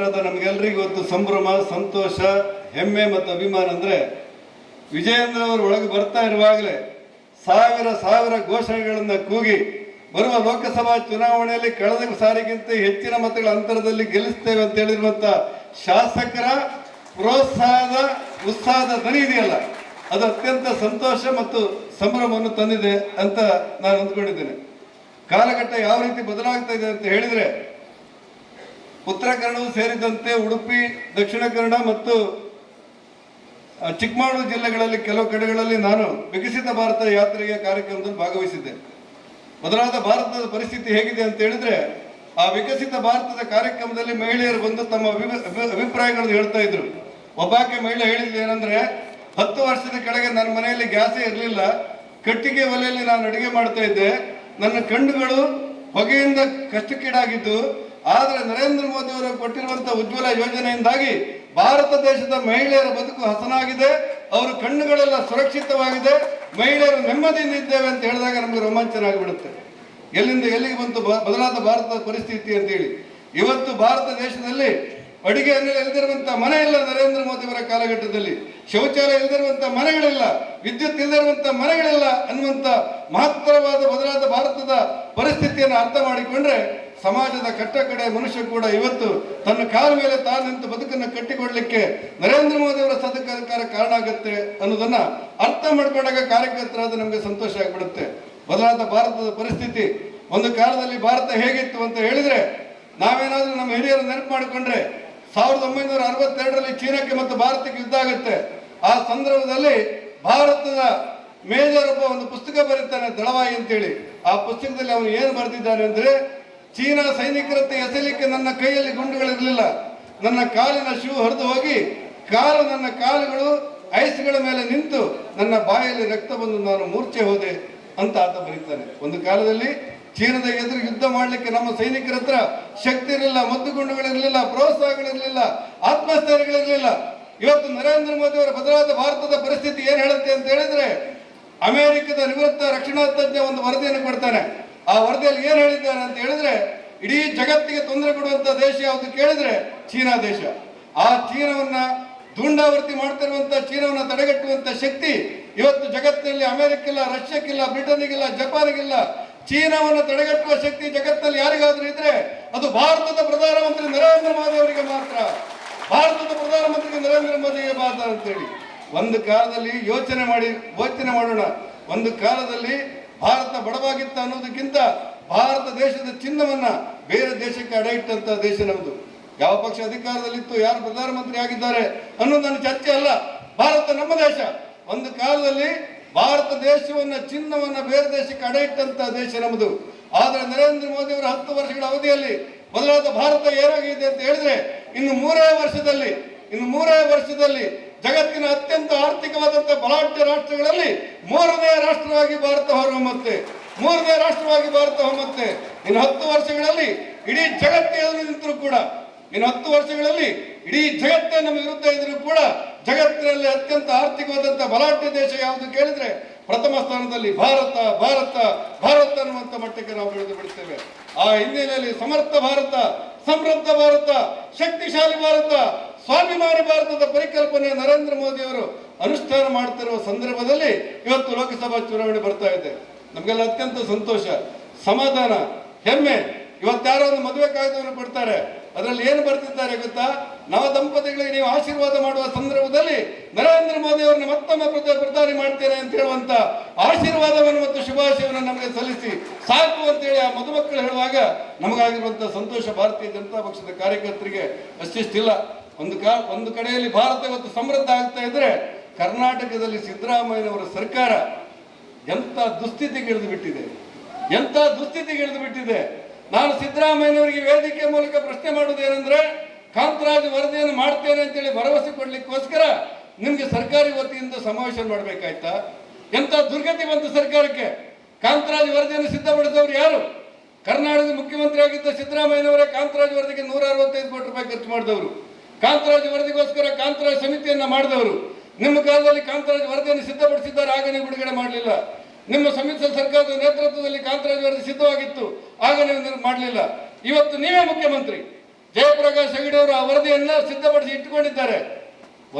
ಕಾರ್ಯಕರ್ತರಾದ ನಮಗೆಲ್ಲರಿಗೂ ಒಂದು ಸಂಭ್ರಮ, ಸಂತೋಷ, ಹೆಮ್ಮೆ ಮತ್ತು ಅಭಿಮಾನ ಅಂದರೆ ವಿಜಯೇಂದ್ರ ಅವರು ಒಳಗೆ ಬರ್ತಾ ಇರುವಾಗಲೇ ಸಾವಿರ ಸಾವಿರ ಘೋಷಣೆಗಳನ್ನು ಕೂಗಿ ಬರುವ ಲೋಕಸಭಾ ಚುನಾವಣೆಯಲ್ಲಿ ಕಳೆದ ಸಾರಿಗಿಂತ ಹೆಚ್ಚಿನ ಮತಗಳ ಅಂತರದಲ್ಲಿ ಗೆಲ್ಲಿಸ್ತೇವೆ ಅಂತ ಹೇಳಿರುವಂಥ ಶಾಸಕರ ಪ್ರೋತ್ಸಾಹದ, ಉತ್ಸಾಹದ ದನಿ ಇದೆಯಲ್ಲ, ಅದು ಅತ್ಯಂತ ಸಂತೋಷ ಮತ್ತು ಸಂಭ್ರಮವನ್ನು ತಂದಿದೆ ಅಂತ ನಾನು ಅಂದ್ಕೊಂಡಿದ್ದೇನೆ. ಕಾಲಘಟ್ಟ ಯಾವ ರೀತಿ ಬದಲಾಗ್ತಾ ಇದೆ ಅಂತ ಹೇಳಿದರೆ ಉತ್ತರ ಕನ್ನಡವು ಸೇರಿದಂತೆ ಉಡುಪಿ, ದಕ್ಷಿಣ ಕನ್ನಡ ಮತ್ತು ಚಿಕ್ಕಮಗಳೂರು ಜಿಲ್ಲೆಗಳಲ್ಲಿ ಕೆಲವು ಕಡೆಗಳಲ್ಲಿ ನಾನು ವಿಕಸಿತ ಭಾರತ ಯಾತ್ರೆಗೆ ಕಾರ್ಯಕ್ರಮದಲ್ಲಿ ಭಾಗವಹಿಸಿದ್ದೆ. ಮೊದಲಾದ ಭಾರತದ ಪರಿಸ್ಥಿತಿ ಹೇಗಿದೆ ಅಂತ ಹೇಳಿದ್ರೆ, ಆ ವಿಕಸಿತ ಭಾರತದ ಕಾರ್ಯಕ್ರಮದಲ್ಲಿ ಮಹಿಳೆಯರು ಬಂದು ತಮ್ಮ ಅಭಿ- ಅಭಿ- ಅಭಿಪ್ರಾಯಗಳನ್ನು ಹೇಳ್ತಾ ಇದ್ರು. ಒಬ್ಬಾಕೆ ಮಹಿಳೆ ಹೇಳಿದ್ಲು ಏನಂದ್ರೆ, ಹತ್ತು ವರ್ಷದ ಕೆಳಗೆ ನನ್ನ ಮನೆಯಲ್ಲಿ ಗ್ಯಾಸೇ ಇರಲಿಲ್ಲ. ಕಟ್ಟಿಗೆ ಒಲೆಯಲ್ಲಿ ನಾನು ಅಡುಗೆ ಮಾಡ್ತಾ ಇದ್ದೆ. ನನ್ನ ಕಣ್ಣುಗಳು ಹೊಗೆಯಿಂದ ಕಷ್ಟಕ್ಕೀಡಾಗಿದ್ದು. ಆದರೆ ನರೇಂದ್ರ ಮೋದಿ ಅವರು ಕೊಟ್ಟಿರುವಂತ ಉಜ್ವಲ ಯೋಜನೆಯಿಂದಾಗಿ ಭಾರತ ದೇಶದ ಮಹಿಳೆಯರ ಬದುಕು ಹಸನಾಗಿದೆ, ಅವರ ಕಣ್ಣುಗಳೆಲ್ಲ ಸುರಕ್ಷಿತವಾಗಿದೆ, ಮಹಿಳೆಯರು ನೆಮ್ಮದಿಯಿಂದ ಇದ್ದೇವೆ ಅಂತ ಹೇಳಿದಾಗ ನಮಗೆ ರೋಮಾಂಚನ ಆಗಿಬಿಡುತ್ತೆ. ಎಲ್ಲಿಂದ ಎಲ್ಲಿಗೆ ಬಂತು ಬದಲಾದ ಭಾರತದ ಪರಿಸ್ಥಿತಿ ಅಂತೇಳಿ. ಇವತ್ತು ಭಾರತ ದೇಶದಲ್ಲಿ ಅಡಿಗೆ ಅನಿಲ ಇಲ್ದಿರುವಂತ ಮನೆ ಇಲ್ಲ ನರೇಂದ್ರ ಮೋದಿ ಅವರ ಕಾಲಘಟ್ಟದಲ್ಲಿ. ಶೌಚಾಲಯ ಇಲ್ದಿರುವಂತ ಮನೆಗಳಿಲ್ಲ, ವಿದ್ಯುತ್ ಇಲ್ದಿರುವಂತ ಮನೆಗಳಿಲ್ಲ ಅನ್ನುವಂತ ಮಹತ್ತರವಾದ, ಬದಲಾದ ಭಾರತದ ಪರಿಸ್ಥಿತಿಯನ್ನು ಅರ್ಥ ಮಾಡಿಕೊಂಡ್ರೆ ಸಮಾಜದ ಕಟ್ಟ ಕಡೆ ಮನುಷ್ಯ ಕೂಡ ಇವತ್ತು ತನ್ನ ಕಾಲ ಮೇಲೆ ತಾನು ನಿಂತು ಬದುಕನ್ನು ಕಟ್ಟಿಕೊಳ್ಳಲಿಕ್ಕೆ ನರೇಂದ್ರ ಮೋದಿ ಅವರ ಸದಕಾರ ಕಾರಣ ಆಗುತ್ತೆ ಅನ್ನೋದನ್ನ ಅರ್ಥ ಮಾಡ್ಕೊಂಡಾಗ ಅದು ನಮಗೆ ಸಂತೋಷ ಆಗಿಬಿಡುತ್ತೆ. ಬದಲಾದ ಭಾರತದ ಪರಿಸ್ಥಿತಿ ಒಂದು ಕಾಲದಲ್ಲಿ ಭಾರತ ಹೇಗಿತ್ತು ಅಂತ ಹೇಳಿದ್ರೆ ನಾವೇನಾದ್ರೂ ನಮ್ಮ ಹಿರಿಯರು ನೆನಪು ಮಾಡಿಕೊಂಡ್ರೆ ಸಾವಿರದ ಒಂಬೈನೂರ ಅರವತ್ತೆರಡರಲ್ಲಿ ಚೀನಾಕ್ಕೆ ಮತ್ತು ಭಾರತಕ್ಕೆ ಯುದ್ಧ ಆಗುತ್ತೆ. ಆ ಸಂದರ್ಭದಲ್ಲಿ ಭಾರತದ ಮೇಜರ್ ಒಬ್ಬ ಒಂದು ಪುಸ್ತಕ ಬರೀತಾನೆ ದಳವಾಯಿ ಅಂತೇಳಿ. ಆ ಪುಸ್ತಕದಲ್ಲಿ ಅವನು ಏನು ಬರೆದಿದ್ದಾನೆ ಅಂದ್ರೆ ಚೀನಾ ಸೈನಿಕರತ್ತೆ ಎಸೆಯಲಿಕ್ಕೆ ನನ್ನ ಕೈಯಲ್ಲಿ ಗುಂಡುಗಳಿರಲಿಲ್ಲ. ನನ್ನ ಕಾಲಿನ ಶೂ ಹರಿದು ಹೋಗಿ, ಕಾಲು ನನ್ನ ಕಾಲುಗಳು ಐಸ್ಗಳ ಮೇಲೆ ನಿಂತು ನನ್ನ ಬಾಯಲ್ಲಿ ರಕ್ತ ಬಂದು ನಾನು ಮೂರ್ಛೆ ಹೋದೆ ಅಂತ ಆತ ಬರೀತಾನೆ. ಒಂದು ಕಾಲದಲ್ಲಿ ಚೀನಾದ ಎದುರು ಯುದ್ಧ ಮಾಡಲಿಕ್ಕೆ ನಮ್ಮ ಸೈನಿಕರ ಹತ್ರ ಶಕ್ತಿ ಇರಲಿಲ್ಲ ಮದ್ದುಗುಂಡುಗಳಿರಲಿಲ್ಲ ಪ್ರೋತ್ಸಾಹಗಳಿರಲಿಲ್ಲ, ಆತ್ಮಸ್ಥೈರ್ಯಗಳಿರಲಿಲ್ಲ. ಇವತ್ತು ನರೇಂದ್ರ ಮೋದಿ ಅವರ ಬದಲಾದ ಭಾರತದ ಪರಿಸ್ಥಿತಿ ಏನ್ ಹೇಳುತ್ತೆ ಅಂತ ಹೇಳಿದ್ರೆ, ಅಮೆರಿಕದ ನಿವೃತ್ತ ರಕ್ಷಣಾ ತಜ್ಞ ಒಂದು ವರದಿಯನ್ನು ಕೊಡ್ತಾನೆ. ಆ ವರದಿಯಲ್ಲಿ ಏನ್ ಹೇಳಿದ್ದಾರೆ ಅಂತ ಹೇಳಿದ್ರೆ, ಇಡೀ ಜಗತ್ತಿಗೆ ತೊಂದರೆ ಕೊಡುವಂತ ದೇಶ ಯಾವುದು ಕೇಳಿದ್ರೆ ಚೀನಾ ದೇಶ. ಆ ಚೀನಾವನ್ನ ದುಂಡಾವರ್ತಿ ಮಾಡ್ತಿರುವಂತ, ಚೀನಾವನ್ನ ತಡೆಗಟ್ಟುವಂತ ಶಕ್ತಿ ಇವತ್ತು ಜಗತ್ತಿನಲ್ಲಿ ಅಮೆರಿಕಿಲ್ಲ, ರಷ್ಯಾಕ್ಕಿಲ್ಲ ಬ್ರಿಟನ್ಗಿಲ್ಲ ಜಪಾನ್ಗಿಲ್ಲ. ಚೀನಾವನ್ನು ತಡೆಗಟ್ಟುವ ಶಕ್ತಿ ಜಗತ್ತಲ್ಲಿ ಯಾರಿಗಾದ್ರೂ ಇದ್ರೆ ಅದು ಭಾರತದ ಪ್ರಧಾನಮಂತ್ರಿ ನರೇಂದ್ರ ಮೋದಿ ಅವರಿಗೆ ಮಾತ್ರ. ಭಾರತದ ಪ್ರಧಾನಮಂತ್ರಿ ನರೇಂದ್ರ ಮೋದಿಗೆ ಮಾತ್ರ ಅಂತೇಳಿ. ಒಂದು ಕಾಲದಲ್ಲಿ ಯೋಚನೆ ಮಾಡಿ, ಯೋಚನೆ ಮಾಡೋಣ. ಒಂದು ಕಾಲದಲ್ಲಿ ಭಾರತ ಬಡವಾಗಿತ್ತ ಅನ್ನೋದಕ್ಕಿಂತ ಭಾರತ ದೇಶದ ಚಿನ್ನವನ್ನ ಬೇರೆ ದೇಶಕ್ಕೆ ಅಡ ಇಟ್ಟಂತ ದೇಶ ನಮ್ಮದು ಯಾವ ಪಕ್ಷ ಅಧಿಕಾರದಲ್ಲಿತ್ತು, ಯಾರು ಪ್ರಧಾನಮಂತ್ರಿ ಆಗಿದ್ದಾರೆ ಅನ್ನೋದು ನನ್ನ ಚರ್ಚೆ ಅಲ್ಲ. ಭಾರತ ನಮ್ಮ ದೇಶ. ಒಂದು ಕಾಲದಲ್ಲಿ ಭಾರತ ದೇಶವನ್ನ, ಚಿನ್ನವನ್ನ ಬೇರೆ ದೇಶಕ್ಕೆ ಅಡ ಇಟ್ಟಂತ ದೇಶ ನಮ್ಮದು ಆದ್ರೆ ನರೇಂದ್ರ ಮೋದಿ ಅವರ ಹತ್ತು ವರ್ಷಗಳ ಅವಧಿಯಲ್ಲಿ ಬದಲಾದ ಭಾರತ ಏನಾಗಿದೆ ಅಂತ ಹೇಳಿದ್ರೆ, ಇನ್ನು ಮೂರೇ ವರ್ಷದಲ್ಲಿ, ಇನ್ನು ಮೂರೇ ವರ್ಷದಲ್ಲಿ ಜಗತ್ತಿನ ಅತ್ಯಂತ ಆರ್ಥಿಕವಾದಂತಹ ಬಲಾಢ್ಯ ರಾಷ್ಟ್ರಗಳಲ್ಲಿ ಮೂರನೇ ರಾಷ್ಟ್ರವಾಗಿ ಭಾರತ ಹೊರಹೊಮ್ಮತ್ತೆ ಮೂರನೇ ರಾಷ್ಟ್ರವಾಗಿ ಭಾರತ ಹೊಮ್ಮತ್ತೆ ಇನ್ನು ಹತ್ತು ವರ್ಷಗಳಲ್ಲಿ ಇಡೀ ಜಗತ್ತೇ ನಿಂತರೂ ಕೂಡ. ಇನ್ನು ಹತ್ತು ವರ್ಷಗಳಲ್ಲಿ ಇಡೀ ಜಗತ್ತೇ ನಮ್ಮ ವಿರುದ್ಧ ಇದ್ರೂ ಕೂಡ ಜಗತ್ತಿನಲ್ಲಿ ಅತ್ಯಂತ ಆರ್ಥಿಕವಾದಂತಹ ಬಲಾಢ್ಯ ದೇಶ ಯಾವುದು ಕೇಳಿದ್ರೆ ಪ್ರಥಮ ಸ್ಥಾನದಲ್ಲಿ ಭಾರತ ಭಾರತ ಭಾರತ ಅನ್ನುವಂಥ ಮಟ್ಟಕ್ಕೆ ನಾವು ಬೆಳೆದು ಬಿಡ್ತೇವೆ. ಆ ಹಿನ್ನೆಲೆಯಲ್ಲಿ ಸಮರ್ಥ ಭಾರತ, ಸಮೃದ್ಧ ಭಾರತ, ಶಕ್ತಿಶಾಲಿ ಭಾರತ ಸ್ವಾಭಿಮಾನಿ ಭಾರತದ ಪರಿಕಲ್ಪನೆ ನರೇಂದ್ರ ಮೋದಿ ಅವರು ಅನುಷ್ಠಾನ ಮಾಡ್ತಿರುವ ಸಂದರ್ಭದಲ್ಲಿ ಇವತ್ತು ಲೋಕಸಭಾ ಚುನಾವಣೆ ಬರ್ತಾ ಇದೆ. ನಮಗೆಲ್ಲ ಅತ್ಯಂತ ಸಂತೋಷ, ಸಮಾಧಾನ, ಹೆಮ್ಮೆ. ಇವತ್ತು ಯಾರೋ ಒಂದು ಮದುವೆ ಕಾಯ್ದೆಯನ್ನು ಕೊಡ್ತಾರೆ. ಅದರಲ್ಲಿ ಏನು ಬರ್ತಿದ್ದಾರೆ ಗೊತ್ತಾ? ನವ ದಂಪತಿಗಳಿಗೆ ನೀವು ಆಶೀರ್ವಾದ ಮಾಡುವ ಸಂದರ್ಭದಲ್ಲಿ ನರೇಂದ್ರ ಮೋದಿ ಅವರನ್ನ ಮತ್ತೊಮ್ಮೆ ಪ್ರಧ- ಪ್ರಧಾನಿ ಮಾಡ್ತೇನೆ ಅಂತ ಹೇಳುವಂತ ಆಶೀರ್ವಾದವನ್ನು ಮತ್ತು ಶುಭಾಶಯವನ್ನು ನಮಗೆ ಸಲ್ಲಿಸಿ ಸಾಕು ಅಂತೇಳಿ ಆ ಮದುಮಕ್ಕಳು ಹೇಳುವಾಗ ನಮಗಾಗಿರುವಂತಹ ಸಂತೋಷ ಭಾರತೀಯ ಜನತಾ ಪಕ್ಷದ ಕಾರ್ಯಕರ್ತರಿಗೆ ಅಷ್ಟಿಷ್ಟಿಲ್ಲ. ಒಂದು ಕಾ, ಒಂದು ಕಡೆಯಲ್ಲಿ ಭಾರತ ಇವತ್ತು ಸಮೃದ್ಧ ಆಗ್ತಾ ಇದ್ರೆ ಕರ್ನಾಟಕದಲ್ಲಿ ಸಿದ್ದರಾಮಯ್ಯನವರ ಸರ್ಕಾರ ಎಂತ ದುಸ್ಥಿತಿಗೆ ಇಳಿದು ಬಿಟ್ಟಿದೆ? ಎಂತ ದುಸ್ಥಿತಿಗೆ ಇಳಿದು ಬಿಟ್ಟಿದೆ? ನಾನು ಸಿದ್ದರಾಮಯ್ಯನವರಿಗೆ ವೇದಿಕೆ ಮೂಲಕ ಪ್ರಶ್ನೆ ಮಾಡುವುದೇನೆಂದ್ರೆ ಕಾಂತರಾಜ್ ವರದಿಯನ್ನು ಮಾಡ್ತೇನೆ ಅಂತೇಳಿ ಭರವಸೆ ಕೊಡ್ಲಿಕ್ಕೋಸ್ಕರ ನಿಮ್ಗೆ ಸರ್ಕಾರಿ ವತಿಯಿಂದ ಸಮಾವೇಶ ಮಾಡ್ಬೇಕಾಯ್ತಾ? ಎಂತ ದುರ್ಗತಿ ಬಂತು ಸರ್ಕಾರಕ್ಕೆ? ಕಾಂತರಾಜ್ ವರದಿಯನ್ನು ಸಿದ್ಧಪಡಿಸಿದವರು ಯಾರು? ಕರ್ನಾಟಕದ ಮುಖ್ಯಮಂತ್ರಿ ಆಗಿದ್ದ ಸಿದ್ದರಾಮಯ್ಯನವರೇ ಕಾಂತರಾಜ್ ವರದಿಗೆ ನೂರ ಅರವತ್ತೈದು ಕೋಟಿ ರೂಪಾಯಿ ಖರ್ಚು ಮಾಡಿದವರು. ಕಾಂತರಾಜ್ ವರದಿಗೋಸ್ಕರ ಕಾಂತರಾಜ್ ಸಮಿತಿಯನ್ನ ಮಾಡಿದವರು. ನಿಮ್ಮ ಕಾಲದಲ್ಲಿ ಕಾಂತರಾಜ್ ವರದಿಯನ್ನು ಸಿದ್ಧಪಡಿಸಿದ್ದಾರೆ, ಆಗ ನೀವು ಬಿಡುಗಡೆ ಮಾಡಲಿಲ್ಲ. ನಿಮ್ಮ ಸಮ್ಮಿಶ್ರ ಸರ್ಕಾರದ ನೇತೃತ್ವದಲ್ಲಿ ಕಾಂತರಾಜ್ ವರದಿ ಸಿದ್ಧವಾಗಿತ್ತು, ಆಗ ನೀವು ಮಾಡಲಿಲ್ಲ. ಇವತ್ತು ನೀವೇ ಮುಖ್ಯಮಂತ್ರಿ. ಜಯಪ್ರಕಾಶ್ ಹೆಗಡೆ ಅವರು ಆ ವರದಿಯನ್ನ ಸಿದ್ಧಪಡಿಸಿ ಇಟ್ಟುಕೊಂಡಿದ್ದಾರೆ.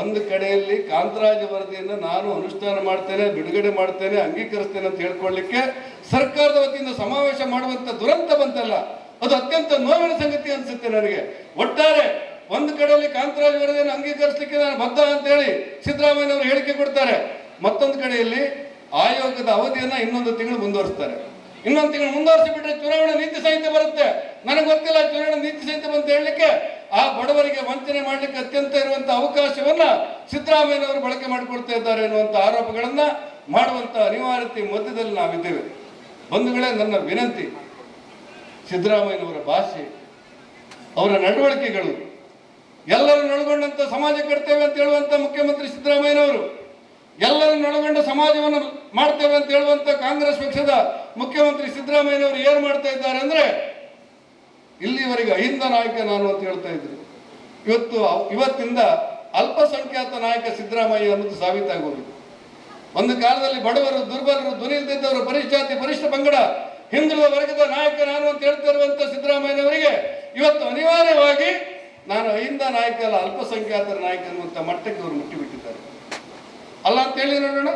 ಒಂದು ಕಡೆಯಲ್ಲಿ ಕಾಂತರಾಜ್ ವರದಿಯನ್ನು ನಾನು ಅನುಷ್ಠಾನ ಮಾಡ್ತೇನೆ, ಬಿಡುಗಡೆ ಮಾಡ್ತೇನೆ, ಅಂಗೀಕರಿಸ್ತೇನೆ ಅಂತ ಹೇಳ್ಕೊಳ್ಳಿಕ್ಕೆ ಸರ್ಕಾರದ ವತಿಯಿಂದ ಸಮಾವೇಶ ಮಾಡುವಂತ ದುರಂತ ಬಂತಲ್ಲ. ಅದು ಅತ್ಯಂತ ನೋವಿನ ಸಂಗತಿ ಅನಿಸುತ್ತೆ ನನಗೆ. ಒಟ್ಟಾರೆ ಒಂದು ಕಡೆಯಲ್ಲಿ ಕಾಂತರಾಜ್ ವರದಿಯನ್ನು ಅಂಗೀಕರಿಸಲಿಕ್ಕೆ ನಾನು ಬದ್ಧ ಅಂತ ಹೇಳಿ ಸಿದ್ದರಾಮಯ್ಯ ಅವರು ಹೇಳಿಕೆ ಕೊಡ್ತಾರೆ. ಮತ್ತೊಂದು ಕಡೆಯಲ್ಲಿ ಆಯೋಗದ ಅವಧಿಯನ್ನ ಇನ್ನೊಂದು ತಿಂಗಳು ಮುಂದುವರಿಸ್ತಾರೆ. ಇನ್ನೊಂದು ತಿಂಗಳು ಮುಂದುವರಿಸಿ ಬಿಟ್ಟರೆ ಚುನಾವಣಾ ನೀತಿ ಸಂಹಿತೆ ಬರುತ್ತೆ. ನನಗೆ ಗೊತ್ತಿಲ್ಲ ಚುನಾವಣಾ ನೀತಿ ಸಂಹಿತೆ ಬಂತ ಹೇಳಲಿಕ್ಕೆ. ಆ ಬಡವರಿಗೆ ವಂಚನೆ ಮಾಡಲಿಕ್ಕೆ ಅತ್ಯಂತ ಇರುವಂತಹ ಅವಕಾಶವನ್ನ ಸಿದ್ದರಾಮಯ್ಯನವರು ಬಳಕೆ ಮಾಡಿಕೊಳ್ತಾ ಇದ್ದಾರೆ ಎನ್ನುವಂತ ಆರೋಪಗಳನ್ನ ಮಾಡುವಂತ ಅನಿವಾರ್ಯತೆ ಮಧ್ಯದಲ್ಲಿ ನಾವಿದ್ದೇವೆ. ಬಂಧುಗಳೇ, ನನ್ನ ವಿನಂತಿ, ಸಿದ್ದರಾಮಯ್ಯನವರ ಭಾಷೆ, ಅವರ ನಡವಳಿಕೆಗಳು ಎಲ್ಲರನ್ನು ಒಳಗೊಂಡಂಥ ಸಮಾಜ ಕಟ್ತೇವೆ ಅಂತ ಹೇಳುವಂತ ಮುಖ್ಯಮಂತ್ರಿ ಸಿದ್ದರಾಮಯ್ಯನವರು, ಎಲ್ಲರನ್ನು ಒಳಗೊಂಡ ಸಮಾಜವನ್ನು ಮಾಡ್ತೇವೆ ಅಂತ ಹೇಳುವಂತ ಕಾಂಗ್ರೆಸ್ ಪಕ್ಷದ ಮುಖ್ಯಮಂತ್ರಿ ಸಿದ್ದರಾಮಯ್ಯನವರು ಏನು ಮಾಡ್ತಾ ಇದ್ದಾರೆ ಅಂದ್ರೆ, ಇಲ್ಲಿವರೆಗೆ ಅಹಿಂದ ನಾಯಕ ನಾನು ಅಂತ ಹೇಳ್ತಾ ಇದ್ರು. ಇವತ್ತು ಇವತ್ತಿಂದ ಅಲ್ಪಸಂಖ್ಯಾತ ನಾಯಕ ಸಿದ್ದರಾಮಯ್ಯ ಅನ್ನೋದು ಸಾಬೀತಾಗಿ ಒಂದು ಕಾಲದಲ್ಲಿ ಬಡವರು, ದುರ್ಬಲರು, ಧ್ವನಿ ಪರಿಶಾತಿ ಪರಿಷ್ಠ ಪಂಗಡ, ಹಿಂದುಳಿದ ವರ್ಗದ ನಾಯಕ ನಾನು ಅಂತ ಹೇಳ್ತಾ ಇರುವಂತ ಸಿದ್ದರಾಮಯ್ಯನವರಿಗೆ ಇವತ್ತು ಅನಿವಾರ್ಯವಾಗಿ ನಾನು ಅಹಿಂದ ನಾಯಕ ಅಲ್ಲ ಅಲ್ಪಸಂಖ್ಯಾತರ ನಾಯಕ ಅನ್ನುವಂಥ ಮಟ್ಟಕ್ಕೆ ಅವರು ಮುಟ್ಟಿಬಿಟ್ಟಿದ್ದಾರೆ. ಅಲ್ಲ ಅಂತ ಹೇಳಿ ನೋಡೋಣ.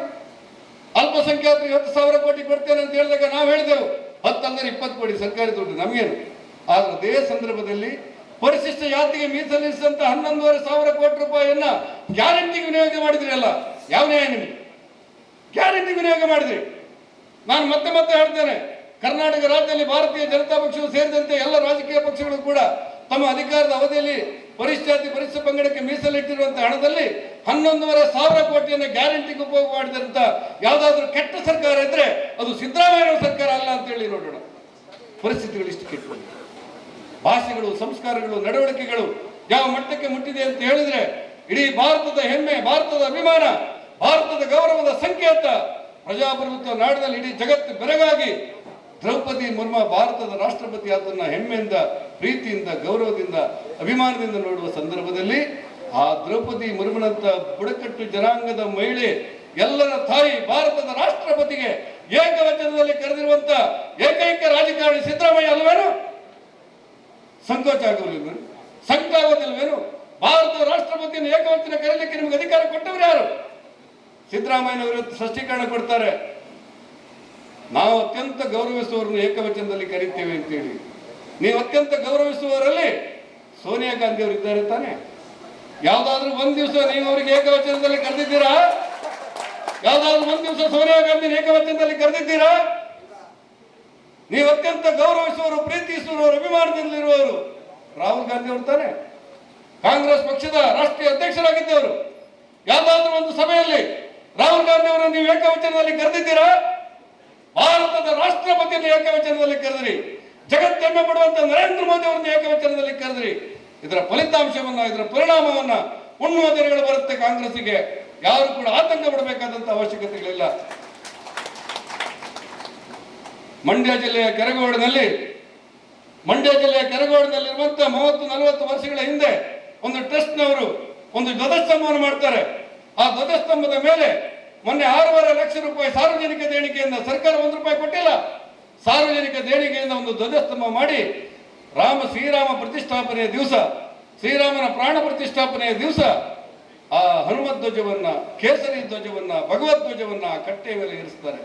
ಅಲ್ಪಸಂಖ್ಯಾತರು ಇವತ್ತು ಸಾವಿರ ಕೋಟಿ ಕೊಡ್ತೇನೆ ಅಂತ ಹೇಳಿದಾಗ ನಾವು ಹೇಳಿದೆವು. ಹತ್ತು ಅಂದ್ರೆ ಇಪ್ಪತ್ತು ಕೋಟಿ ಸರ್ಕಾರಿ ದುಡ್ಡು ನಮಗೇನು? ಆದರೆ ಅದೇ ಸಂದರ್ಭದಲ್ಲಿ ಪರಿಶಿಷ್ಟ ಜಾತಿಗೆ ಮೀಸಲಿಸಿದಂತ ಹನ್ನೊಂದುವರೆ ಸಾವಿರ ಕೋಟಿ ರೂಪಾಯಿಯನ್ನ ಗ್ಯಾರಂಟಿಗೆ ವಿನಿಯೋಗ ಮಾಡಿದ್ರಿ ಅಲ್ಲ? ಯಾವ ನ್ಯಾಯ ನಿಮಗೆ? ಗ್ಯಾರಂಟಿ ವಿನಿಯೋಗ ಮಾಡಿದ್ರಿ. ನಾನು ಮತ್ತೆ ಮತ್ತೆ ಹೇಳ್ತೇನೆ. ಕರ್ನಾಟಕ ರಾಜ್ಯದಲ್ಲಿ ಭಾರತೀಯ ಜನತಾ ಪಕ್ಷವು ಸೇರಿದಂತೆ ಎಲ್ಲ ರಾಜಕೀಯ ಪಕ್ಷಗಳು ಕೂಡ ತಮ್ಮ ಅಧಿಕಾರದ ಅವಧಿಯಲ್ಲಿ ಪರಿಷ್ಠಾತಿ ಪರಿಷ್ಠ ಪಂಗಡಕ್ಕೆ ಮೀಸಲಿಟ್ಟಿರುವಂತಹ ಹಣದಲ್ಲಿ ಹನ್ನೊಂದೂವರೆ ಸಾವಿರ ಕೋಟಿಯನ್ನು ಗ್ಯಾರಂಟಿಗೆ ಉಪಯೋಗ ಮಾಡಿದಂತ ಯಾವುದಾದ್ರೂ ಕೆಟ್ಟ ಸರ್ಕಾರ ಇದ್ರೆ ಅದು ಸಿದ್ದರಾಮಯ್ಯ ಸರ್ಕಾರ ಅಲ್ಲ ಅಂತ ಹೇಳಿ ನೋಡೋಣ. ಪರಿಸ್ಥಿತಿಗಳು ಇಷ್ಟು ಕೆಟ್ಟು ಭಾಷೆಗಳು, ಸಂಸ್ಕಾರಗಳು, ನಡವಳಿಕೆಗಳು ಯಾವ ಮಟ್ಟಕ್ಕೆ ಮುಟ್ಟಿದೆ ಅಂತ ಹೇಳಿದ್ರೆ ಇಡೀ ಭಾರತದ ಹೆಮ್ಮೆ, ಭಾರತದ ಅಭಿಮಾನ, ಭಾರತದ ಗೌರವದ ಸಂಕೇತ ಪ್ರಜಾಪ್ರಭುತ್ವ ನಾಡಿನಲ್ಲಿ ಇಡೀ ಜಗತ್ತು ಬೆರಗಾಗಿ ದ್ರೌಪದಿ ಮುರ್ಮ ಭಾರತದ ರಾಷ್ಟ್ರಪತಿ ಆತನ ಹೆಮ್ಮೆಯಿಂದ, ಪ್ರೀತಿಯಿಂದ, ಗೌರವದಿಂದ, ಅಭಿಮಾನದಿಂದ ನೋಡುವ ಸಂದರ್ಭದಲ್ಲಿ ಆ ದ್ರೌಪದಿ ಮುರ್ಮನಂತ ಬುಡಕಟ್ಟು ಜನಾಂಗದ ಮಹಿಳೆ, ಎಲ್ಲರ ತಾಯಿ ಭಾರತದ ರಾಷ್ಟ್ರಪತಿಗೆ ಏಕವಚನದಲ್ಲಿ ಕರೆದಿರುವಂತ ಏಕೈಕ ರಾಜಕಾರಣಿ ಸಿದ್ದರಾಮಯ್ಯ ಅಲ್ವೇನು? ಸಂಕೋಚ ಆಗೋದಿಲ್ವೇನು ಸಂಕಟ ಆಗೋದಿಲ್ವೇನು ಭಾರತದ ರಾಷ್ಟ್ರಪತಿಯನ್ನು ಏಕವಚನ ಕರೀಲಿಕ್ಕೆ ನಿಮ್ಗೆ ಅಧಿಕಾರ ಕೊಟ್ಟವರು ಯಾರು? ಸಿದ್ದರಾಮಯ್ಯನವರು ಸ್ಪಷ್ಟೀಕರಣ ಕೊಡ್ತಾರೆ. ನಾವು ಅತ್ಯಂತ ಗೌರವಿಸುವವರನ್ನು ಏಕವಚನದಲ್ಲಿ ಕರೀತೇವೆ ಅಂತೇಳಿ. ನೀವು ಅತ್ಯಂತ ಗೌರವಿಸುವವರಲ್ಲಿ ಸೋನಿಯಾ ಗಾಂಧಿ ಅವರು ಇದ್ದಾರೆ ತಾನೆ. ಯಾವ್ದಾದ್ರು ಒಂದ್ ದಿವಸ ನೀವು ಅವರಿಗೆ ಏಕವಚನದಲ್ಲಿ ಕರೆದಿದ್ದೀರಾ? ಯಾವ್ದಾದ್ರು ಒಂದ್ ದಿವಸ ಸೋನಿಯಾ ಗಾಂಧಿ ಏಕವಚನದಲ್ಲಿ ಕರೆದಿದ್ದೀರಾ? ನೀವು ಅತ್ಯಂತ ಗೌರವಿಸುವವರು, ಪ್ರೀತಿಸುವವರು, ಅಭಿಮಾನದಲ್ಲಿರುವವರು ರಾಹುಲ್ ಗಾಂಧಿ ಅವರು ತಾನೆ. ಕಾಂಗ್ರೆಸ್ ಪಕ್ಷದ ರಾಷ್ಟ್ರೀಯ ಅಧ್ಯಕ್ಷರಾಗಿದ್ದವರು. ಯಾವ್ದಾದ್ರೂ ಒಂದು ಸಭೆಯಲ್ಲಿ ರಾಹುಲ್ ಗಾಂಧಿ ಅವರನ್ನು ನೀವು ಏಕವಚನದಲ್ಲಿ ಕರೆದಿದ್ದೀರಾ? ಭಾರತದ ರಾಷ್ಟ್ರಪತಿಯನ್ನು ಏಕವಚನದಲ್ಲಿ ಕರೆದ್ರಿ. ಜಗತ್ತೆಮ್ಮೆ ಪಡುವಂತ ನರೇಂದ್ರ ಮೋದಿ ಅವರನ್ನು ಏಕವಚನದಲ್ಲಿ ಕರೆದ್ರಿ. ಇದರ ಫಲಿತಾಂಶವನ್ನ, ಇದರ ಪರಿಣಾಮವನ್ನ ಉಣ್ಣುವ ದಿನಗಳು ಬರುತ್ತೆ ಕಾಂಗ್ರೆಸ್ಸಿಗೆ. ಯಾರು ಕೂಡ ಆತಂಕ ಪಡಬೇಕಾದಂತ ಅವಶ್ಯಕತೆಗಳಿಲ್ಲ. ಮಂಡ್ಯ ಜಿಲ್ಲೆಯ ಕೆರಗೋಡಿನಲ್ಲಿ, ಮಂಡ್ಯ ಜಿಲ್ಲೆಯ ಕೆರಗೋಡಿನಲ್ಲಿರುವಂತ ಮೂವತ್ತು, ನಲವತ್ತು ವರ್ಷಗಳ ಹಿಂದೆ ಒಂದು ಟ್ರಸ್ಟ್ನವರು ಒಂದು ಧ್ವಜಸ್ತಂಭವನ್ನು ಮಾಡ್ತಾರೆ. ಆ ಧ್ವಜಸ್ತಂಭದ ಮೇಲೆ ಮೊನ್ನೆ ಆರೂವರೆ ಲಕ್ಷ ರೂಪಾಯಿ ಸಾರ್ವಜನಿಕ ದೇಣಿಗೆಯಿಂದ ಸರ್ಕಾರ ಒಂದು ರೂಪಾಯಿ ಕೊಟ್ಟಿಲ್ಲ. ಸಾರ್ವಜನಿಕ ದೇಣಿಗೆಯಿಂದ ಒಂದು ಧ್ವಜಸ್ತಂಭ ಮಾಡಿ ರಾಮ ಶ್ರೀರಾಮ ಪ್ರತಿಷ್ಠಾಪನೆಯ ದಿವಸ, ಶ್ರೀರಾಮನ ಪ್ರಾಣ ಪ್ರತಿಷ್ಠಾಪನೆಯ ದಿವಸ ಆ ಹನುಮತ್ ಧ್ವಜವನ್ನ, ಕೇಸರಿ ಧ್ವಜವನ್ನ, ಭಗವದ್ ಧ್ವಜವನ್ನ ಕಟ್ಟೆ ಮೇಲೆ ಇರಿಸ್ತಾರೆ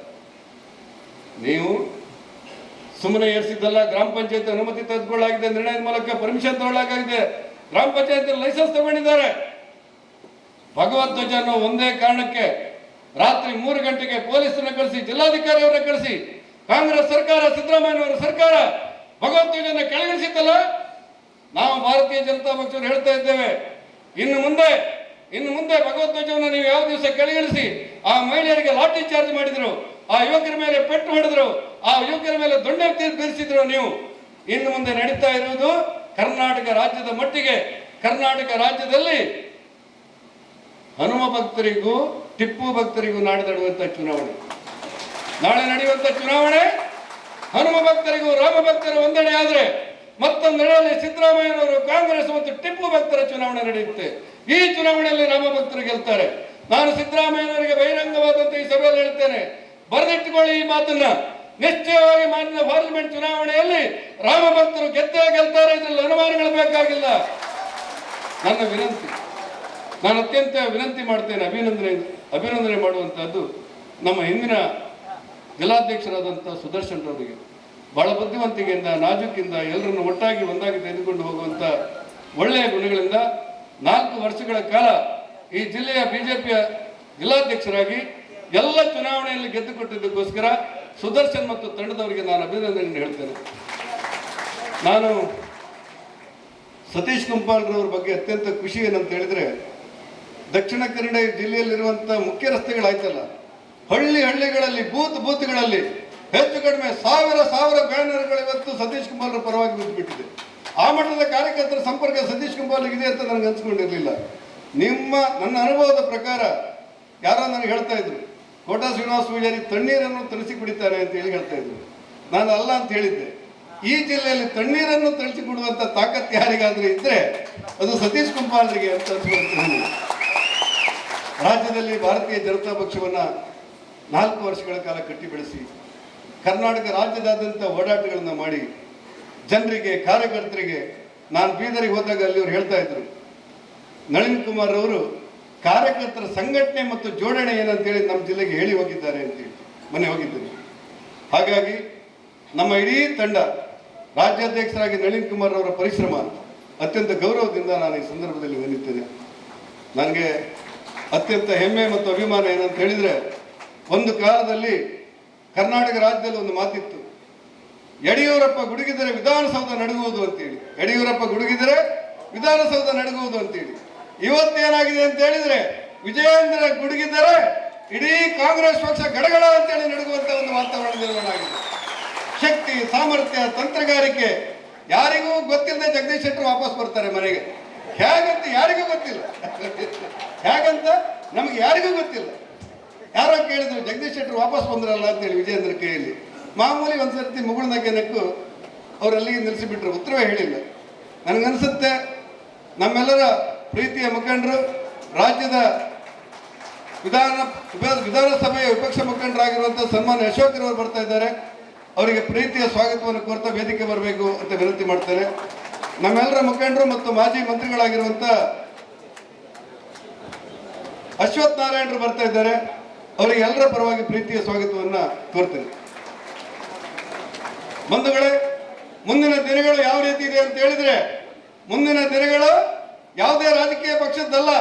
ನೀವು ಸುಮ್ಮನೆ ಏರಿಸಿದ್ದಲ್ಲ, ಗ್ರಾಮ ಪಂಚಾಯತ್ ಅನುಮತಿ ತೆಗೆದುಕೊಳ್ಳಲಾಗಿದೆ ನಿರ್ಣಯದ ಮೂಲಕ ಪರ್ಮಿಷನ್ ತಗೊಳ್ಳಾಗಿದೆ ಗ್ರಾಮ ಪಂಚಾಯತ್ ಲೈಸೆನ್ಸ್ ತಗೊಂಡಿದ್ದಾರೆ. ಭಗವದ್ ಧ್ವಜ ಅನ್ನೋ ಒಂದೇ ಕಾರಣಕ್ಕೆ ರಾತ್ರಿ ಮೂರು ಗಂಟೆಗೆ ಪೊಲೀಸರನ್ನ ಕಳಿಸಿ, ಜಿಲ್ಲಾಧಿಕಾರಿಯವರನ್ನ ಕಳಿಸಿ, ಕಾಂಗ್ರೆಸ್ ಸರ್ಕಾರ, ಸಿದ್ದರಾಮಯ್ಯನವರ ಸರ್ಕಾರ ಭಗವದ್ಗೀತೆಯನ್ನು ಕೆಳಗಿಳಿಸಿತ್ತಲ್ಲ? ನಾವು ಭಾರತೀಯ ಜನತಾ ಪಕ್ಷರು ಹೇಳ್ತಾ ಇದ್ದೇವೆ, ಇನ್ನು ಮುಂದೆ ಇನ್ನು ಮುಂದೆ ಭಗವದ್ ಧ್ವಜವನ್ನು ನೀವು ಯಾವ ದಿವಸ ಕೆಳಗಿಳಿಸಿ, ಆ ಮಹಿಳೆಯರಿಗೆ ಲಾಠಿ ಚಾರ್ಜ್ ಮಾಡಿದ್ರು, ಆ ಯುವಕರ ಮೇಲೆ ಪೆಟ್ಟು ಹೊಡೆದ್ರು, ಆ ಯುವಕರ ಮೇಲೆ ದೊಣ್ಣೆ ಬೀರಿಸಿದ್ರು ನೀವು. ಇನ್ನು ಮುಂದೆ ನಡೀತಾ ಇರುವುದು ಕರ್ನಾಟಕ ರಾಜ್ಯದ ಮಟ್ಟಿಗೆ. ಕರ್ನಾಟಕ ರಾಜ್ಯದಲ್ಲಿ ಹನುಮ ಭಕ್ತರಿಗೂ ಟಿಪ್ಪು ಭಕ್ತರಿಗೂ ನಾಳೆ ನಡೆಯುವಂತ ಚುನಾವಣೆ. ನಾಳೆ ನಡೆಯುವಂತ ಚುನಾವಣೆ, ಹನುಮ ಭಕ್ತರಿಗೂ ರಾಮ ಭಕ್ತರು ಒಂದೆಡೆ ಮತ್ತೊಂದು ಮತ್ತೊಂದೆಡೆಯಲ್ಲಿ ಸಿದ್ದರಾಮಯ್ಯನವರು ಕಾಂಗ್ರೆಸ್ ಮತ್ತು ಟಿಪ್ಪು ಭಕ್ತರ ಚುನಾವಣೆ ನಡೆಯುತ್ತೆ. ಈ ಚುನಾವಣೆಯಲ್ಲಿ ರಾಮ ಭಕ್ತರು ಗೆಲ್ತಾರೆ. ನಾನು ಸಿದ್ದರಾಮಯ್ಯನವರಿಗೆ ಬಹಿರಂಗವಾದಂತೆ ಈ ಸಭೆಯಲ್ಲಿ ಹೇಳ್ತೇನೆ ಬರೆದಿಟ್ಟುಕೊಳ್ಳಿ ಈ ಮಾತನ್ನ. ನಿಶ್ಚಯವಾಗಿ ಮಾನ್ಯ ಪಾರ್ಲಿಮೆಂಟ್ ಚುನಾವಣೆಯಲ್ಲಿ ರಾಮ ಭಕ್ತರು ಗೆದ್ದೇ ಗೆಲ್ತಾರೆ ಇದರಲ್ಲಿ ಅನುಮಾನಗಳು ಬೇಕಾಗಿಲ್ಲ. ನನ್ನ ವಿನಂತಿ. ನಾನು ಅತ್ಯಂತ ವಿನಂತಿ ಮಾಡ್ತೇನೆ ಅಭಿನಂದನೆ ಅಭಿನಂದನೆ ಮಾಡುವಂತಹದ್ದು ನಮ್ಮ ಹಿಂದಿನ ಜಿಲ್ಲಾಧ್ಯಕ್ಷರಾದಂಥ ಸುದರ್ಶನ್ ರವರಿಗೆ. ಬಹಳ ಬುದ್ಧಿವಂತಿಕೆಯಿಂದ, ನಾಜೂಕಿಂದ ಎಲ್ಲರನ್ನು ಒಟ್ಟಾಗಿ ಒಂದಾಗಿ ತೆಗೆದುಕೊಂಡು ಹೋಗುವಂತ ಒಳ್ಳೆಯ ಗುಣಗಳಿಂದ ನಾಲ್ಕು ವರ್ಷಗಳ ಕಾಲ ಈ ಜಿಲ್ಲೆಯ ಬಿಜೆಪಿಯ ಜಿಲ್ಲಾಧ್ಯಕ್ಷರಾಗಿ ಎಲ್ಲ ಚುನಾವಣೆಯಲ್ಲಿ ಗೆದ್ದುಕೊಟ್ಟಿದ್ದಕ್ಕೋಸ್ಕರ ಸುದರ್ಶನ್ ಮತ್ತು ತಂಡದವರಿಗೆ ನಾನು ಅಭಿನಂದನೆಯನ್ನು ಹೇಳ್ತೇನೆ. ನಾನು ಸತೀಶ್ ಕುಂಪಾಲ್ರವ್ರ ಬಗ್ಗೆ ಅತ್ಯಂತ ಖುಷಿ ಏನಂತ ಹೇಳಿದ್ರೆ ದಕ್ಷಿಣ ಕನ್ನಡ ಜಿಲ್ಲೆಯಲ್ಲಿರುವಂಥ ಮುಖ್ಯ ರಸ್ತೆಗಳಾಯ್ತಲ್ಲ, ಹಳ್ಳಿ ಹಳ್ಳಿಗಳಲ್ಲಿ, ಬೂತ್ ಬೂತ್ಗಳಲ್ಲಿ ಹೆಚ್ಚು ಕಡಿಮೆ ಸಾವಿರ ಸಾವಿರ ಬ್ಯಾನರ್ಗಳು ಇವತ್ತು ಸತೀಶ್ ಕುಮಾರ್ ಪರವಾಗಿ ಬಿದ್ದುಬಿಟ್ಟಿದೆ. ಆ ಮಟ್ಟದ ಕಾರ್ಯಕರ್ತರ ಸಂಪರ್ಕ ಸತೀಶ್ ಕುಮಾರ್ ಇದೆ ಅಂತ ನನಗೆ ಅನ್ಸ್ಕೊಂಡಿರಲಿಲ್ಲ. ನಿಮ್ಮ, ನನ್ನ ಅನುಭವದ ಪ್ರಕಾರ ಯಾರೋ ನನಗೆ ಹೇಳ್ತಾ ಇದ್ರು, ಕೋಟಾ ಶ್ರೀನಿವಾಸ ಪೂಜಾರಿ ತಣ್ಣೀರನ್ನು ತರಿಸಿ ಕುಡಿತಾರೆ ಅಂತ ಹೇಳಿ ಹೇಳ್ತಾ ಇದ್ರು. ನಾನು ಅಲ್ಲ ಅಂತ ಹೇಳಿದ್ದೆ. ಈ ಜಿಲ್ಲೆಯಲ್ಲಿ ತಣ್ಣೀರನ್ನು ತಳಿಸಿ ಕೊಡುವಂತ ತಾಕತ್ ಯಾರಿಗಾದ್ರೂ ಇದ್ರೆ ಅದು ಸತೀಶ್ ಕುಂಪಾಲರಿಗೆ ಅಂತ ಅನ್ಸ್ಕೊಳ್ತೀನಿ ರಾಜ್ಯದಲ್ಲಿ ಭಾರತೀಯ ಜನತಾ ಪಕ್ಷವನ್ನು ನಾಲ್ಕು ವರ್ಷಗಳ ಕಾಲ ಕಟ್ಟಿ ಬೆಳೆಸಿ ಕರ್ನಾಟಕ ರಾಜ್ಯದಾದ್ಯಂತ ಓಡಾಟಗಳನ್ನು ಮಾಡಿ, ಜನರಿಗೆ, ಕಾರ್ಯಕರ್ತರಿಗೆ, ನಾನು ಬೀದರಿಗೆ ಹೋದಾಗ ಅಲ್ಲಿ ಅವರು ಹೇಳ್ತಾ ಇದ್ರು, ನಳಿನ್ ಕುಮಾರ್ ಅವರು ಕಾರ್ಯಕರ್ತರ ಸಂಘಟನೆ ಮತ್ತು ಜೋಡಣೆ ಏನಂತೇಳಿ ನಮ್ಮ ಜಿಲ್ಲೆಗೆ ಹೇಳಿ ಹೋಗಿದ್ದಾರೆ ಅಂತೇಳಿ ಮನೆ ಹೋಗಿದ್ದರು ಹಾಗಾಗಿ ನಮ್ಮ ಇಡೀ ತಂಡ ರಾಜ್ಯಾಧ್ಯಕ್ಷರಾಗಿ ನಳಿನ್ ಕುಮಾರ್ ಅವರ ಪರಿಶ್ರಮ ಅತ್ಯಂತ ಗೌರವದಿಂದ ನಾನು ಈ ಸಂದರ್ಭದಲ್ಲಿ ನೆನೆಯುತ್ತೇನೆ. ನನಗೆ ಅತ್ಯಂತ ಹೆಮ್ಮೆ ಮತ್ತು ಅಭಿಮಾನ ಏನಂತ ಹೇಳಿದ್ರೆ, ಒಂದು ಕಾಲದಲ್ಲಿ ಕರ್ನಾಟಕ ರಾಜ್ಯದಲ್ಲಿ ಒಂದು ಮಾತಿತ್ತು. ಯಡಿಯೂರಪ್ಪ ಗುಡುಗಿದರೆ ವಿಧಾನಸೌಧ ನಡುಗುವುದು ಅಂತೇಳಿ. ಯಡಿಯೂರಪ್ಪ ಗುಡುಗಿದರೆ ವಿಧಾನಸೌಧ ನಡುಗುವುದು ಅಂತೇಳಿ. ಇವತ್ತೇನಾಗಿದೆ ಅಂತ ಹೇಳಿದ್ರೆ, ವಿಜಯೇಂದ್ರ ಗುಡುಗಿದರೆ ಇಡೀ ಕಾಂಗ್ರೆಸ್ ಪಕ್ಷ ಗಡಗಡ ಅಂತೇಳಿ ನಡುಗುವಂತ ಒಂದು ವಾತಾವರಣ ನಿರ್ಮಾಣ ಆಗಿದೆ. ಶಕ್ತಿ, ಸಾಮರ್ಥ್ಯ, ತಂತ್ರಗಾರಿಕೆ ಯಾರಿಗೂ ಗೊತ್ತಿಲ್ಲದೆ ಜಗದೀಶ್ ಶೆಟ್ಟರು ವಾಪಸ್ ಬರ್ತಾರೆ ಮನೆಗೆ. ಹೇಗಂತ ಯಾರಿಗೂ ಗೊತ್ತಿಲ್ಲ. ಹೇಗಂತ ನಮಗೆ ಯಾರಿಗೂ ಗೊತ್ತಿಲ್ಲ. ಯಾರೋ ಕೇಳಿದ್ರು, ಜಗದೀಶ್ ಶೆಟ್ಟರು ವಾಪಸ್ ಬಂದ್ರಲ್ಲ ಅಂತ ಹೇಳಿ ವಿಜಯೇಂದ್ರ ಕೈಯಲ್ಲಿ ಮಾಮೂಲಿ ಒಂದ್ಸರ್ತಿ ಮುಗುಳ್ನಕ್ಕೆ ನಕ್ಕು ಅವ್ರು ಅಲ್ಲಿಗೆ ನಿಲ್ಲಿಸಿಬಿಟ್ರು ಉತ್ತರವೇ ಹೇಳಿಲ್ಲ. ನನಗನ್ಸುತ್ತೆ ನಮ್ಮೆಲ್ಲರ ಪ್ರೀತಿಯ ಮುಖಂಡರು, ರಾಜ್ಯದ ವಿಧಾನ ವಿಧಾನಸಭೆಯ ವಿಪಕ್ಷ ಮುಖಂಡರಾಗಿರುವಂಥ ಸನ್ಮಾನ್ಯ ಅಶೋಕ್ರವರು ಬರ್ತಾ ಇದ್ದಾರೆ. ಅವರಿಗೆ ಪ್ರೀತಿಯ ಸ್ವಾಗತವನ್ನು ಕೋರ್ತಾ ವೇದಿಕೆ ಬರಬೇಕು ಅಂತ ವಿನಂತಿ ಮಾಡ್ತೇನೆ. ನಮ್ಮೆಲ್ಲರ ಮುಖಂಡರು ಮತ್ತು ಮಾಜಿ ಮಂತ್ರಿಗಳಾಗಿರುವಂತ ಅಶ್ವಥ್ ನಾರಾಯಣರು ಬರ್ತಾ ಇದ್ದಾರೆ. ಅವರಿಗೆ ಎಲ್ಲರ ಪರವಾಗಿ ಪ್ರೀತಿಯ ಸ್ವಾಗತವನ್ನ ಕೋರ್ತೇನೆ. ಬಂಧುಗಳೇ, ಮುಂದಿನ ದಿನಗಳು ಯಾವ ರೀತಿ ಇದೆ ಅಂತ ಹೇಳಿದ್ರೆ, ಮುಂದಿನ ದಿನಗಳು ಯಾವುದೇ ರಾಜಕೀಯ ಪಕ್ಷದ್ದಲ್ಲ.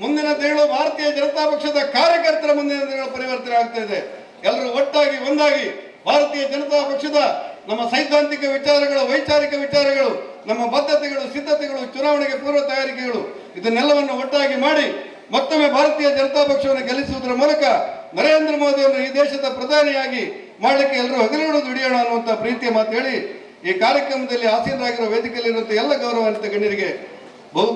ಮುಂದಿನ ದಿನಗಳು ಭಾರತೀಯ ಜನತಾ ಪಕ್ಷದ ಕಾರ್ಯಕರ್ತರ ಮುಂದಿನ ದಿನಗಳು ಪರಿವರ್ತನೆ ಆಗ್ತಾ ಇದೆ. ಎಲ್ಲರೂ ಒಟ್ಟಾಗಿ, ಒಂದಾಗಿ ಭಾರತೀಯ ಜನತಾ ಪಕ್ಷದ ನಮ್ಮ ಸೈದ್ಧಾಂತಿಕ ವಿಚಾರಗಳು, ವೈಚಾರಿಕ ವಿಚಾರಗಳು, ನಮ್ಮ ಬದ್ಧತೆಗಳು, ಸಿದ್ಧತೆಗಳು, ಚುನಾವಣೆಗೆ ಪೂರ್ವ ತಯಾರಿಕೆಗಳು, ಇದನ್ನೆಲ್ಲವನ್ನು ಒಟ್ಟಾಗಿ ಮಾಡಿ ಮತ್ತೊಮ್ಮೆ ಭಾರತೀಯ ಜನತಾ ಪಕ್ಷವನ್ನು ಗೆಲ್ಲಿಸುವುದರ ಮೂಲಕ ನರೇಂದ್ರ ಮೋದಿಯವರು ಈ ದೇಶದ ಪ್ರಧಾನಿಯಾಗಿ ಮಾಡಲಿಕ್ಕೆ ಎಲ್ಲರೂ ಹಗಲಿರುಳು ದುಡಿಯೋಣ ಅನ್ನುವಂಥ ಪ್ರೀತಿಯ ಮಾತು ಹೇಳಿ ಈ ಕಾರ್ಯಕ್ರಮದಲ್ಲಿ ಆಸೀನರಾಗಿರುವ ವೇದಿಕೆಯಲ್ಲಿರುವಂಥ ಎಲ್ಲ ಗೌರವಾನ್ವಿತ ಗಣ್ಯರಿಗೆ ಬಹು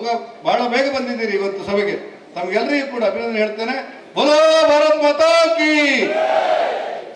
ಬಹಳ ಬೇಗ ಬಂದಿದ್ದೀರಿ ಇವತ್ತು ಸಭೆಗೆ. ತಮಗೆಲ್ಲರಿಗೂ ಕೂಡ ಅಭಿನಂದನೆ ಹೇಳ್ತೇನೆ. ಬೋಲೋ ಭಾರತ್ ಮಾತಾ ಕಿ